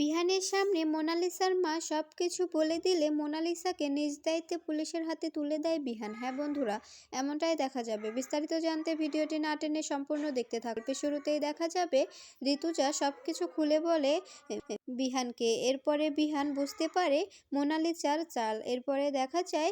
বিহানের সামনে মোনালিসার মা সব কিছু বলে দিলে মোনালিসাকে নিজ দায়িত্বে পুলিশের হাতে তুলে দেয় বিহান। হ্যাঁ বন্ধুরা, এমনটাই দেখা যাবে। বিস্তারিত জানতে ভিডিওটি না টেনে সম্পূর্ণ দেখতে থাকবে শুরুতেই দেখা যাবে, ঋতুজা সব কিছু খুলে বলে, বিহানকে। এরপরে বিহান বুঝতে পারে মোনালিসার চাল। এরপরে দেখা যায়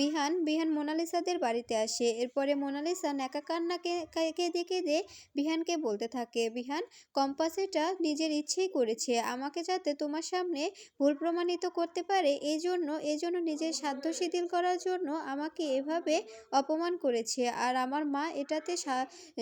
বিহান বিহান মোনালিসাদের বাড়িতে আসে। এরপরে মোনালিসা ন্যাকা কান্নাকে কেঁদে কেঁদে বিহানকে বলতে থাকে, বিহান, কম্পাসেটা নিজের ইচ্ছেই করেছে। আমাকে যাতে তোমার সামনে ভুল প্রমাণিত করতে পারে এই জন্য এই জন্য নিজের সাধ্য শিথিল করার জন্য আমাকে এভাবে অপমান করেছে। আর আমার মা এটাতে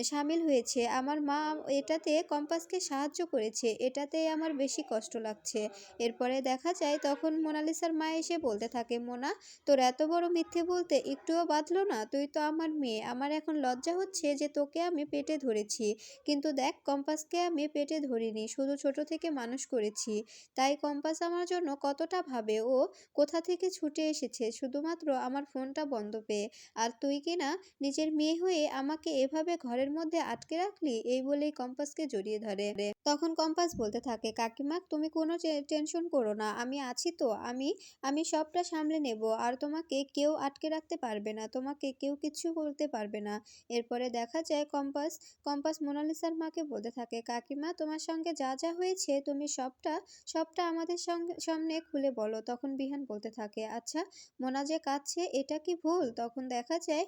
সামিল হয়েছে। আমার মা এটাতে কম্পাসকে সাহায্য করেছে। এটাতেই আমার বেশি কষ্ট লাগছে। এরপরে দেখা যায় তখন মোনালিসার মা এসে বলতে থাকে, মোনা, তোর এত বড় মিথ্যে বলতে একটুও বাঁধলো না। তুই তো আমার মেয়ে। আমার এখন লজ্জা হচ্ছে যে তোকে আমি পেটে ধরেছি। কিন্তু দেখ, কম্পাসকে আমি পেটে ধরিনি। শুধু ছোট থেকে মানুষ করেছি। তাই কম্পাস আমার জন্য কতটা ভাবে ও কোথা থেকে ছুটে এসেছে শুধুমাত্র আমার ফোনটা বন্ধ পেয়ে। আর তুই কি না নিজের মেয়ে হয়ে আমাকে এভাবে ঘরের মধ্যে আটকে রাখলি? এই বলেই কম্পাসকে জড়িয়ে ধরে। তখন কম্পাস বলতে থাকে, কাকিমা, তুমি কোনো টেনশন করো না, আমি আছি তো, আমি আমি সবটা সামলে নেব। আর তোমাকে কেউ আটকে রাখতে পারবে না, তোমাকে কেউ কিছু করতে পারবে না। এরপরে দেখা যায় কম্পাস কম্পাস মোনালিসার মাকে বলতে থাকে, কাকিমা, তোমার সঙ্গে যা যা হয়েছে, তুমি সবটা সবটা আমাদের সামনে খুলে বলো। তখন বিহান বলতে থাকে আচ্ছা মোনা যে কাঁদছে, এটা কি ভুল? তখন দেখা যায়,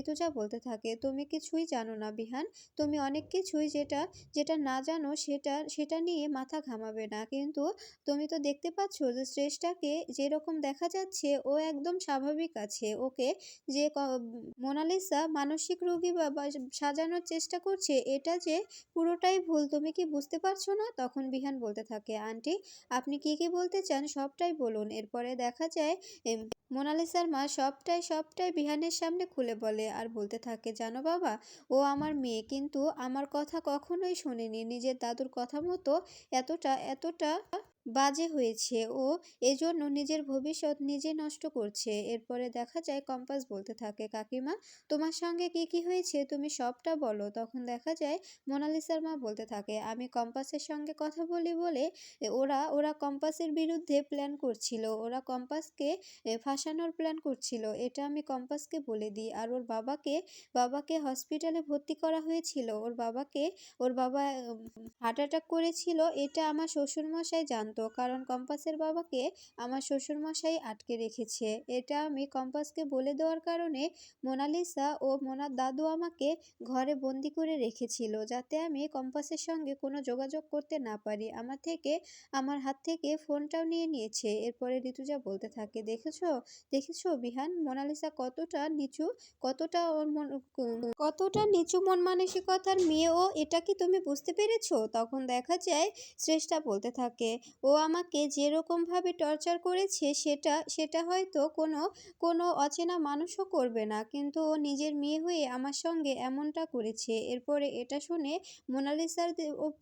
ঋতুজা বলতে থাকে, তুমি কিছুই জানো না বিহান। তুমি অনেক কিছুই যেটা যেটা না জানো, সেটা সেটা নিয়ে মাথা ঘামাবে না। কিন্তু তুমি তো দেখতে পাচ্ছ যে শ্রেষ্ঠাকে যেরকম দেখা যাচ্ছে, ও একদম স্বাভাবিক আছে। ওকে যে মোনালিসা মানসিক রোগী বা সাজানোর চেষ্টা করছে, এটা যে পুরোটাই ভুল, তুমি কি বুঝতে পারছ না? তখন বিহান বলতে থাকে। আন্টি, আপনি কি কি বলতে চান সবটাই বলুন। এরপরে দেখা যায় মোনালিসার মা সবটাই সবটাই বিহানের সামনে খুলে বলে আর বলতে থাকে, জানো বাবা, ও আমার মেয়ে, কিন্তু আমার কথা কখনোই শোনেনি। নিজের দাদুর কথা মতো এতটা এতটা বাজে হয়েছে ও এজন্য নিজের ভবিষ্যৎ নিজে নষ্ট করছে। এরপরে দেখা যায় কম্পাস বলতে থাকে, কাকিমা, তোমার সঙ্গে কি কি হয়েছে? তুমি সবটা বলো। তখন দেখা যায় মোনালিসার মা বলতে থাকে, আমি কম্পাসের সঙ্গে কথা বলি বলে ওরা ওরা কম্পাসের বিরুদ্ধে প্ল্যান করছিল। ওরা কম্পাসকে ফাঁসানোর প্ল্যান করছিল। এটা আমি কম্পাসকে বলে দিই। আর ওর বাবাকে বাবাকে হসপিটালে ভর্তি করা হয়েছিল। ওর বাবাকে, ওর বাবা হার্ট অ্যাটাক করেছিল। এটা আমার শ্বশুরমশাই জানতো কারণ কম্পাসের বাবাকে আমার শ্বশুরমশাই আটকে রেখেছে। এটা আমি কম্পাসকে বলে দেওয়ার কারণে মোনালিসা ও মোনার দাদু আমাকে ঘরে বন্দি করে রেখেছিল, যাতে আমি কম্পাসের সঙ্গে কোনো যোগাযোগ করতে না পারি। আমার থেকে, আমার হাত থেকে ফোনটাও নিয়ে নিয়েছে। এরপরে ঋতুজা বলতে থাকে, দেখেছ দেখেছ বিহান, মোনালিসা কতটা নিচু, কতটা ওর মন, কতটা নিচু মন মানসিকতার মেয়ে ও এটা কি তুমি বুঝতে পেরেছ? তখন দেখা যায়, শ্রেষ্ঠা বলতে থাকে ও আমাকে যেরকমভাবে টর্চার করেছে সেটা সেটা হয়তো কোনো কোনো অচেনা মানুষও করবে না। কিন্তু ও নিজের মেয়ে হয়ে আমার সঙ্গে এমনটা করেছে। এরপরে এটা শুনে মোনালিসার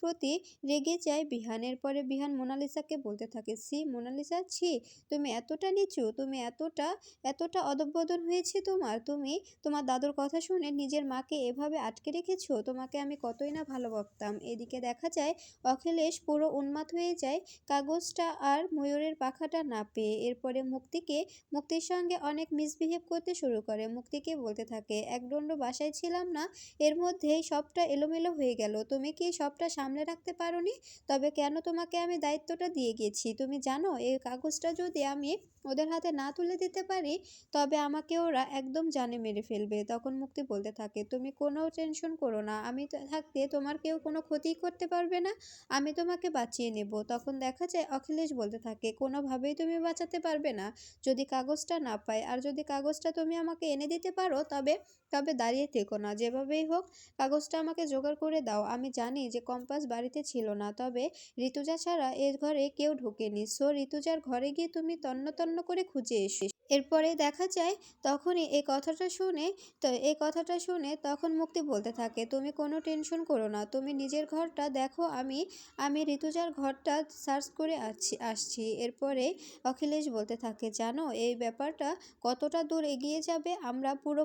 প্রতি রেগে যায় বিহান। এরপরে বিহান মোনালিসাকে বলতে থাকে সি মোনালিসা, ছি, তুমি এতটা নিচু, তুমি এতটা এতটা অধঃপতন হয়েছে তোমার। তুমি, তোমার দাদুর কথা শুনে নিজের মাকে এভাবে আটকে রেখেছো, তোমাকে আমি কতই না ভালো ভাবতাম। এদিকে দেখা যায়, অখিলেশ পুরো উন্মাদ হয়ে যায়। কাগজটা আর ময়ূরের পাখাটা না পেয়ে এরপরে মুক্তিকে, মুক্তির সঙ্গে অনেক মিসবিহেভ করতে শুরু করে। মুক্তিকে বলতে থাকে একদণ্ড বাসায় ছিলাম না, এর মধ্যেই সবটা এলোমেলো হয়ে গেল। তুমি কি সবটা সামলে রাখতে পারোনি? তবে কেন তোমাকে আমি দায়িত্বটা দিয়ে গেছি? তুমি জানো এই কাগজটা যদি আমি ওদের হাতে না তুলে দিতে পারি, তবে আমাকে ওরা একদম জানে মেরে ফেলবে। তখন মুক্তি বলতে থাকে, তুমি কোনো টেনশন করো না। আমি থাকতে তোমার কেউ কোনো ক্ষতিই করতে পারবে না। আমি তোমাকে বাঁচিয়ে নেব। তখন দেখা যায় অখিলেশ বলতে থাকে, কোনোভাবেই তুমি বাঁচাতে পারবে না। যদি কাগজটা না পাই আর যদি কাগজটা তুমি আমাকে এনে দিতে পারো, তবে তবে দাঁড়িয়ে থেকো না। যেভাবেই হোক, কাগজটা আমাকে জোগাড় করে দাও। আমি জানি যে কম্পাস বাড়িতে ছিল না, তবে ঋতুজা ছাড়া এ ঘরে কেউ ঢোকেনি। সো, ঋতুজার ঘরে গিয়ে তুমি তন্ন তন্ন করে খুঁজে এসো। এরপরে দেখা যায় তখনই এই কথাটা শুনে, তো এই কথাটা শুনে তখন মুক্তি বলতে থাকে, তুমি কোনো টেনশন করো না। তুমি নিজের ঘরটা দেখো। আমি আমি ঋতুজার ঘরটা সার্চ করে আসছি আসছি। এরপরে অখিলেশ বলতে থাকে, জানো, এই ব্যাপারটা কতটা দূর এগিয়ে যাবে? আমরা পুরো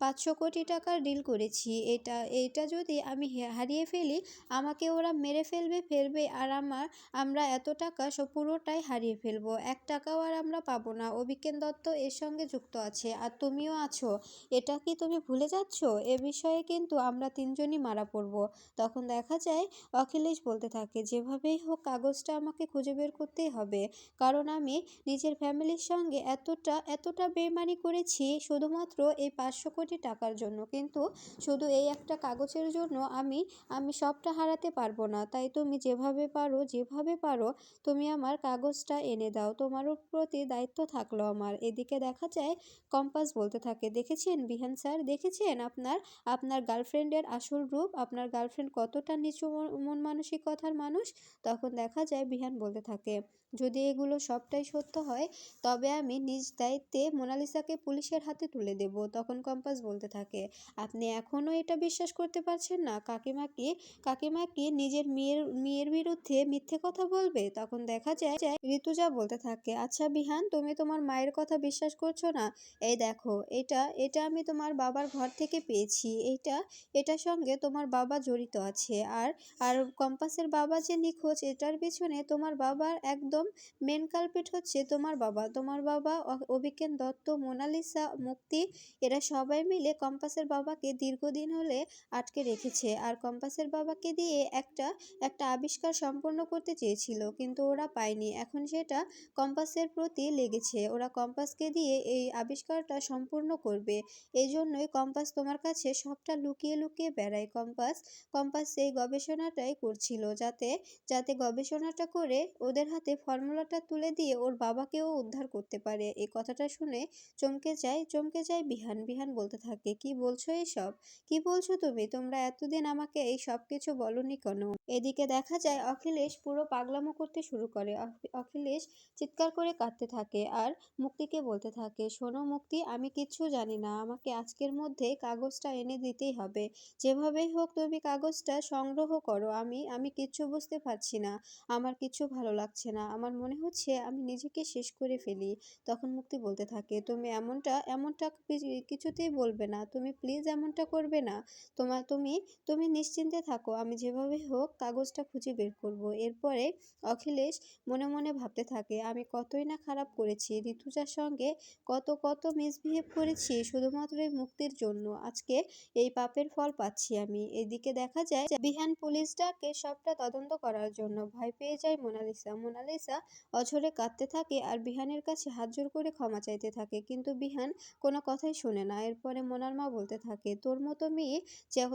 পাঁচশো কোটি টাকার ডিল করেছি। এটা, এইটা যদি আমি হারিয়ে ফেলি, আমাকে ওরা মেরে ফেলবে ফেলবে, আর আমার, আমরা এত টাকা সব পুরোটাই হারিয়ে ফেলব। এক টাকাও আর আমরা পাবো না। অভিজ্ঞান দত্ত এর সঙ্গে যুক্ত আছে। আর তুমিও আছো। এটা কি তুমি ভুলে যাচ্ছ? এ বিষয়ে কিন্তু আমরা তিনজনই মারা পড়ব। তখন দেখা যায়, অখিলেশ বলতে থাকে, যেভাবেই হোক, কাগজটা আমাকে খুঁজে বের করতেই হবে। কারণ আমি নিজের ফ্যামিলির সঙ্গে এতটা এতটা বেমানি করেছি শুধুমাত্র এই পাঁচশো কোটি টাকার জন্য। কিন্তু শুধু এই একটা কাগজের জন্য আমি আমি সবটা হারাতে পারব না। তাই তুমি যেভাবে পারো যেভাবে পারো, তুমি আমার কাগজটা এনে দাও। তোমার প্রতি দায়িত্ব থাকল আমার। এদিকে দেখা যায় কম্পাস বলতে থাকে। দেখেছেন বিহান স্যার? দেখেছেন আপনার আপনার গার্লফ্রেন্ডের আসল রূপ? আপনার গার্লফ্রেন্ড কতটা নিচু মন মানসিকতার মানুষ? তখন দেখা যায় বিহান বলতে থাকে যদি এগুলো সবটাই সত্য হয়, তবে আমি নিজ দায়িত্বে মোনালিসাকে পুলিশের হাতে তুলে দেব, তখন কম্পাস বলতে থাকে। আপনি এখনও এটা বিশ্বাস করতে পারছেন না? কাকিমা কি কাকিমা কি নিজের মেয়ের মেয়ের বিরুদ্ধে মিথ্যে কথা বলবে? তখন দেখা যায় যায় ঋতুজা বলতে থাকে আচ্ছা বিহান, তুমি তোমার মায়ের কথা বিশ্বাস করছ না? এই দেখো, এটা এটা আমি তোমার বাবার ঘর থেকে পেয়েছি। এটা, এটার সঙ্গে তোমার বাবা জড়িত আছে। আর আর কম্পাসের বাবা যে নিখোঁজ, এটার পিছনে তোমার বাবার একদম মেন কালপিট হচ্ছে তোমার বাবা। তোমার বাবা অ- অভিজ্ঞান দত্ত, মোনালিসা, মুক্তি, এরা সবাই মিলে কম্পাসের বাবাকে দীর্ঘদিন হলে আটকে রেখেছে। আর কম্পাসের বাবাকে দিয়ে একটা একটা আবিষ্কার সম্পন্ন করতে চেয়েছিল, কিন্তু ওরা পায়নি। এখন সেটা কম্পাসের প্রতি লেগেছে। ওরা কম্পাসকে দিয়ে এই আবিষ্কারটা সম্পূর্ণ করবে। এই জন্যই কম্পাস তোমার কাছে সবটা লুকিয়ে লুকিয়ে বেড়ায়। কম্পাস কম্পাস এই গবেষণাটাই করছিল, যাতে যাতে গবেষণাটা করে ওদের হাতে ফর্মুলাটা তুলে দিয়ে ওর বাবাকেও উদ্ধার করতে পারে। এই কথাটা শুনে চমকে যায় চমকে যায় বিহান। বিহান বলতে থাকে, কি বলছো এসব? কি বলছো তুমি? তোমরা এতদিন আমাকে এই সব কিছু বলনি কেন? এদিকে দেখা যায় অখিলেশ পুরো পাগলামো করতে শুরু করে। অখিলেশ চিৎকার করে কাঁদতে থাকে আর মুক্তিকে বলতে থাকে, শোনো মুক্তি, আমি কিচ্ছু জানি না। আমাকে আজকের মধ্যে কাগজটা এনে দিতেই হবে। যেভাবেই হোক তুমি কাগজটা সংগ্রহ করো। আমি আমি কিচ্ছু বুঝতে পারছি না। আমার কিছু ভালো লাগছে না। আমার মনে হচ্ছে আমি নিজেকে শেষ করে ফেলি। তখন মুক্তি বলতে থাকে, তুমি এমনটা এমনটা কিছুতেই বলবে না। তুমি প্লিজ এমনটা করবে না। তোমার তুমি তুমি নিশ্চিন্তে থাকো। আমি যেভাবে হোক কাগজটা খুঁজে বের করব। এরপরে অখিলেশ মনে মনে ভাবতে থাকে, আমি কতই না খারাপ করেছি। ঋতুজার সঙ্গে কত কত মিসবিহেভ করেছি শুধুমাত্র এই মুক্তির জন্য। আজকে এই পাপের ফল পাচ্ছি আমি। এদিকে দেখা যায় বিহান পুলিশ ডাকে সবটা তদন্ত করার জন্য ভয় পেয়ে যায় মোনালিসা। মোনালিসা অঝরে কাঁদতে থাকে আর বিহানের কাছে হাত জোর করে ক্ষমা চাইতে থাকে। কিন্তু বিহান কোনো কথাই শোনে না। এরপরে মোনার মা বলতে থাকে, তোর মতো মেয়ে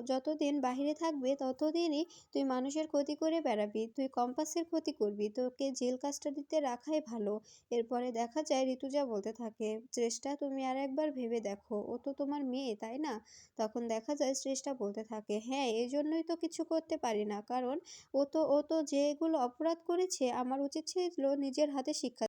যতদিন বাইরে থাকবে, ততদিনই তুই মানুষের ক্ষতি করে বেড়াবি। তুই কম্পাসের ক্ষতি করবি। তোকে জেল কাস্টাডিতে রাখাই ভালো। এরপরে দেখা যায়, ঋতুজা বলতে থাকে, শ্রেষ্ঠা, তুমি আর একবার ভেবে দেখো। ও তো তোমার মেয়ে, তাই না? তখন দেখা যায়, শ্রেষ্ঠা বলতে থাকে হ্যাঁ এই জন্যই তো কিছু করতে পারি না। কারণ ও তো ও তো যেগুলো অপরাধ করেছে, আমার উচিত ছিল নিজের হাতে শিক্ষা